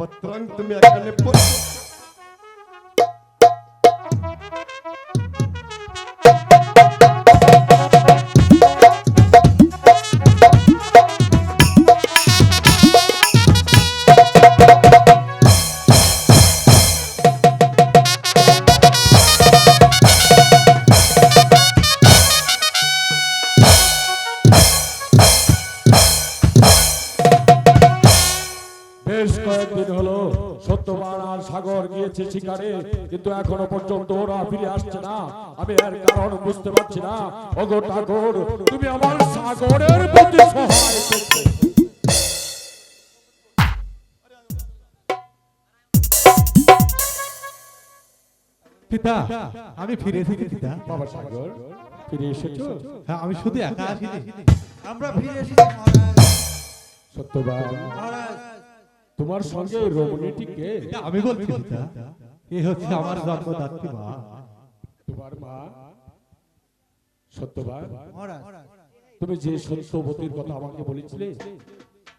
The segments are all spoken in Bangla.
পত্রং তুমি এখানে পড়- বেশ কয়েকদিন হলো সত্যবান আর সাগর গিয়েছে শিকারে কিন্তু এখনও পর্যন্ত ওরা ফিরে আসছে না। আমি এর কারণ বুঝতে পারছি না। ওগো ঠাকুর তুমি আমার সাগরের প্রতি সহায় পিতা আমি ফিরে এসেছি পিতা। বাবা সাগর ফিরে এসেছ? হ্যাঁ আমি শুধু একা আসিনি। আমরা ফিরে এসেছি মহারাজ। সত্যবান মহারাজ তোমার সঙ্গে এই রমণীটি কে আমি বলছি পিতা। এ হচ্ছে আমার জন্মদাত্রী মা। তোমার মা? সত্যবান? তুমি যে সত্যবতীর কথা আমাকে বলেছিলে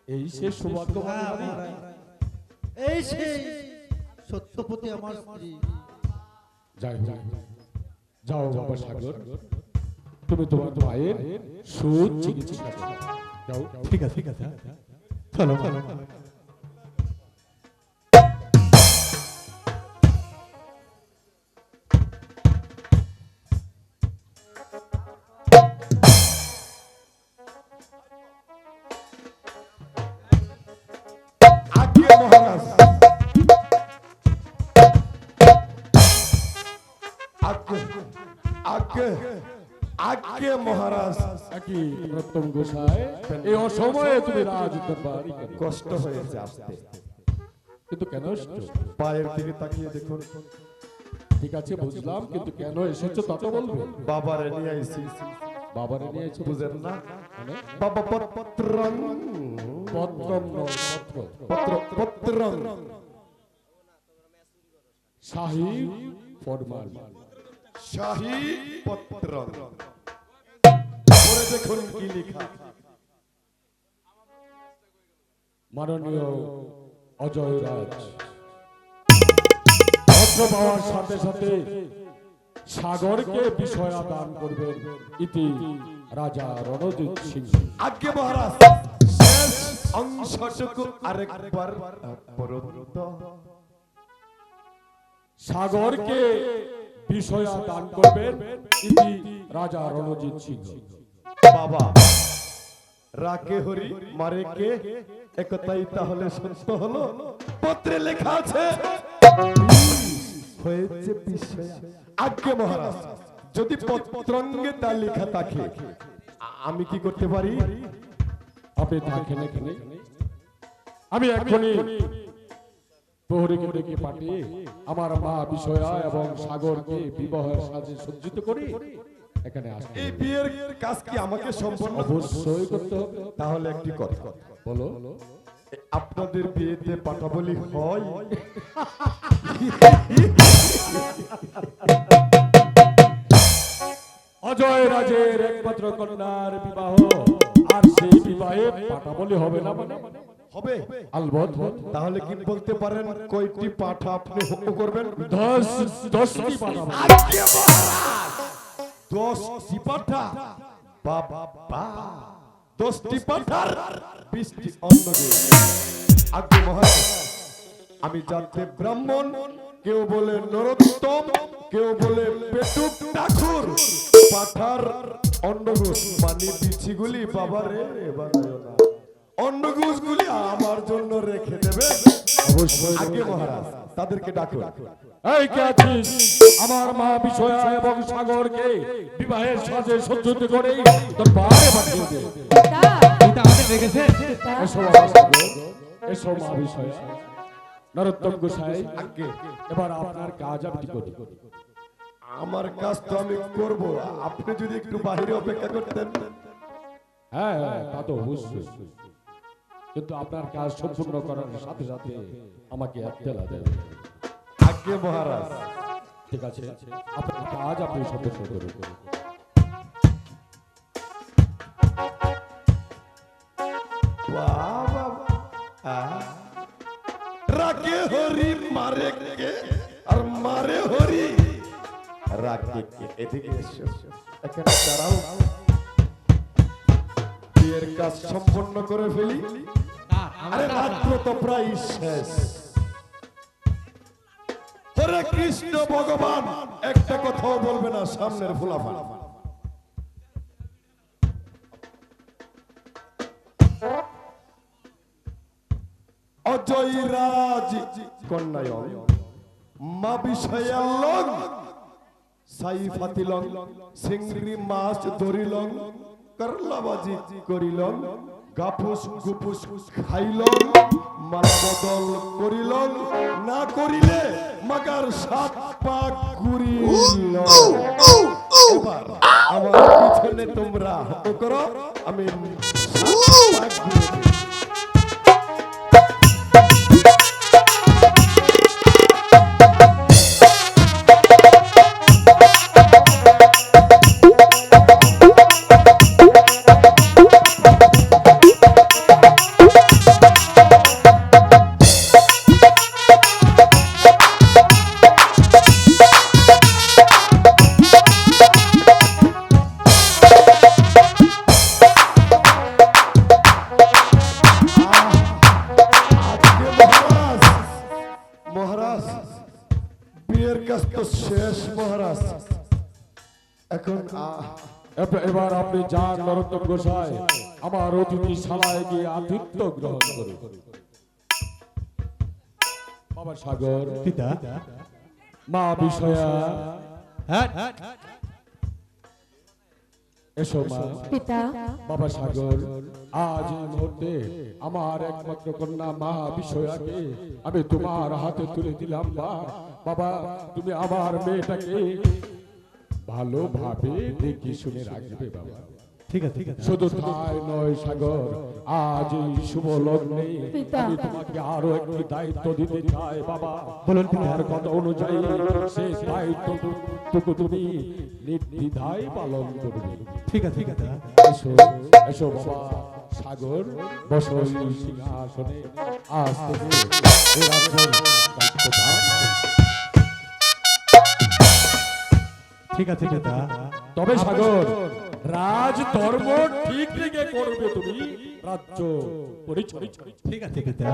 এই সে সৌভাগ্যবান হ্যাঁ। এই সেই সত্যপতি আমার স্ত্রী। যাই হোক যাও বাবা সাগর। তুমি তোমার মায়ের সুদ চিকিৎসা করো। যাও। ঠিক আছে ঠিক আছে। চলো চলো। আজ্ঞে আজ্ঞে আজ্ঞে মহারাজ একই রত্তম গোসাই এই অসময়ে তুমি রাজ দরবারি। কষ্ট হয়েছে আসতে। কিন্তু কেন পায়ের দিকে তাকিয়ে দেখুন। ঠিক আছে বুঝলাম কিন্তু কেন এসেছ তা তো বলবে। বাবারে নিয়ে আইছি। বাবারে নিয়েছো বুঝেন না? মানে? বাবা পত্রং। পত্র পত্র। পত্র পত্রং। শাহী ফরমান শাহী পত্রং পরে দেখুন কি লেখা। মাননীয় অজয় রাজ। পত্র পাওয়ার সাথে সাথে সাগরকে বিষয়া দান করবেন ইতি রাজা রণজিৎ সিং। আজ্ঞে মহারাজ শেষ অংশটুকু আরেকবার পরন্ত সাগরকে বিষয়া দান করবেন ইতি রাজা রণজিৎ সিং বাবা রাকে হরি মারে কে? একতাই তাহলে সত্য হলো। পত্রে লেখা আছে হয়েছে বিষয়া। আজ্ঞে মহারাজ যদি পত্রঙ্গে তা লেখা থাকে আমি কি করতে পারি? আপনি থাকেন এখানে আমি এখনই প্রহরীকে ডেকে পাঠিয়ে আমার মা বিষয়া এবং সাগরকে বিবাহের সাজে সজ্জিত করে এখানে আসতে এই বিয়ের কাজ কি আমাকে সম্পন্ন অবশ্যই করতে হবে। তাহলে একটি কথা। বলো। আপনাদের বিয়েতে পাঠাবলি হয়? অজয় রাজের একমাত্র কন্যার বিবাহ। আর সেই বিবাহে পাঠা বলে হবে না মানে? হবে? আলবত তাহলে কি বলতে পারেন কয়টি পাঠা আপনি হুকুম করবেন? দশ দশটি পাঠা বলে। দশটি পাঠা। বাবা দশটি পাঠার বিশটি অন্ন দিয়ে। আজ্ঞে মহারাজ আমি জানতে ব্রাহ্মণ কেউ বলে নরোত্তম কেউ বলে পেটুক ঠাকুর। পাঠার অন্নগুস মানে বিছিগুলি বাবারে বানায়ো না। অন্নগুসগুলি আমার জন্য রেখে দেবে। অবশ্যই। আগে মহারাজ তাদেরকে ডাকুন এই কে আছিস? আমার মা বিষয়া এবং সাগরকে বিবাহের সাজে সজ্জিত করে তোর বাইরে পাঠিয়ে দে। পিতা। আমাদের রেখেছে। এসো এসো মা বিষয়া। নরোত্তম গোসাই এবার আপনার কাজ আপনি করি। আমার কাজ তো আমি করব। আপনি যদি একটু বাইরে অপেক্ষা করতেন। হ্যাঁ হ্যাঁ, তা তো অবশ্যই। কিন্তু আপনার কাজ সম্পূর্ণ করার সাথে সাথে আমাকে এক তেলা দেবে আজ্ঞে মহারাজ। ঠিক আছে আপনার কাজ আপনি সম্পূর্ণ করুন। রাগে হরি মারে কে? আর মারে হরি। রাগে কে? এদিকে এসো। এখানে দাঁড়াও। বিয়ের কাজ সম্পন্ন করে ফেলি? কৃষ্ণ ভগবান, একটা কথাও বলবে না সামনের ফুলাফা। অজয় রাজ, কন্যায়ন। মা বিষয়ালং সাইফাতিলং সিংরি মাছ ধরিলং। করলাবাজি করিল গাফুস গুপুস খাইল মালা বদল করিলং না করিলে মাগার সাত পাক ঘুরিল। এবার আমার পিছনে তোমরা ও করো, আমি সাত পাক ঘুরে এবার আপনি যান নরোত্তম গোসাই আমার অতিথি শালায় গিয়ে আতিথ্য গ্রহণ করুন। বাবা সাগর পিতা। মা বিষয়া। হ্যাঁ। এসো মা। পিতা। বাবা সাগর আজ এই মুহূর্তে আমার একমাত্র কন্যা মা বিষয়াকে আমি তোমার হাতে তুলে দিলাম বা বাবা তুমি আমার মেয়েটাকে ভালোভাবে দেখে শুনে রাখবে বাবা। ঠিক আছে শুধু তাই নয় সাগর আজ এই শুভ লগ্নে আমি তোমাকে আরও একটি দায়িত্ব দিতে চাই বাবা। বলুন পিতা। আমার কথা অনুযায়ী সেই দায়িত্বটুকু তুমি নির্দ্বিধায় পালন করবে। ঠিক আছে ঠিক আছে। এসো এসো বাবা। সাগর বসো এই সিংহাসনে। আজ থেকে ঠিক আছে পিতা তবে সাগর রাজ ধর্ম ঠিক রেখে করবে তুমি রাজ্য পরিচালনা ঠিক আছে পিতা